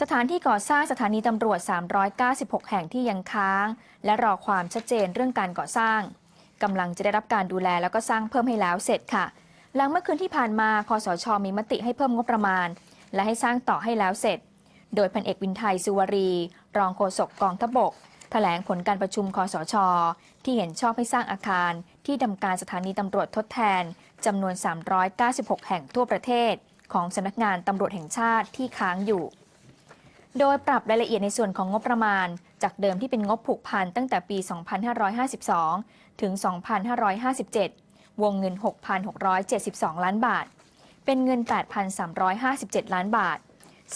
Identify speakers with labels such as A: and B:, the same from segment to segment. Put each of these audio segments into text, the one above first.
A: สถานที่ก่อสร้างสถานีตำรวจ 396 แห่งที่ยังค้าง และรอความชัดเจนเรื่องการก่อสร้างกำลังจะได้รับการดูแลแล้วก็สร้างเพิ่มให้แล้วเสร็จค่ะ หลังเมื่อคืนที่ผ่านมาคอสชมีมติให้เพิ่มงบประมาณ และให้สร้างต่อให้แล้วเสร็จ โดยพันเอกวินไทยสุวารี รองโฆษกกองทบกแถลงผลการประชุมคอสช ที่เห็นชอบให้สร้างอาคาร ที่ทำการสถานีตำรวจทดแทนจำนวน 396 แห่งทั่วประเทศ ของสำนักงานตำรวจแห่งชาติที่ค้างอยู่ โดยปรับรายละเอียดในส่วนของงบประมาณ จากเดิมที่เป็นงบผูกพันตั้งแต่ปี 2552 ถึง 2557 วงเงิน 6,672 ล้านบาท เป็นเงิน 8,357 ล้านบาท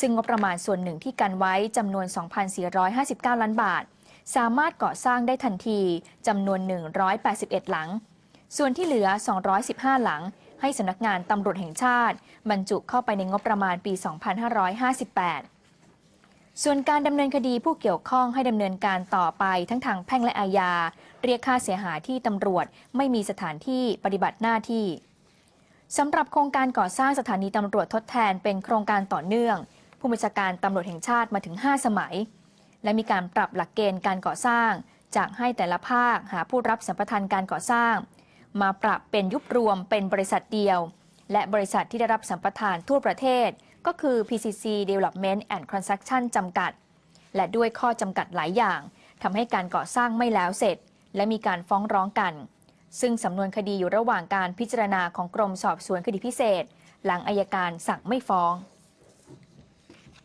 A: ซึ่งงบประมาณส่วนหนึ่งที่กันไว้จำนวน 2,459 ล้านบาท สามารถก่อสร้างได้ทันทีจำนวน 181 หลัง ส่วนที่เหลือ 215 หลัง ให้สำนักงานตำรวจแห่งชาติ บรรจุเข้าไปในงบประมาณปี 2558 ส่วนการดำเนินคดีผู้เกี่ยวข้องให้ดำเนินการต่อไปทั้งทางแพ่งและอาญา เรียกค่าเสียหายที่ตำรวจไม่มีสถานที่ปฏิบัติหน้าที่สำหรับโครงการก่อสร้างสถานีตำรวจทดแทนเป็นโครงการต่อเนื่อง ผู้บัญชาการตำรวจแห่งชาติมาถึง 5 สมัย และมีการปรับหลักเกณฑ์การก่อสร้าง จากให้แต่ละภาคหาผู้รับสัมปทานการก่อสร้าง มาปรับเป็นยุบรวมเป็นบริษัทเดียว และบริษัทที่ได้รับสัมปทานทั่วประเทศ ก็คือ PCC Development and Construction จำกัด และด้วยข้อจำกัดหลายอย่างทำให้การก่อสร้างไม่แล้วเสร็จ และมีการฟ้องร้องกัน ซึ่งสำนวนคดีอยู่ระหว่างการพิจารณาของกรมสอบสวนคดีพิเศษ หลังอายการสั่งไม่ฟ้อง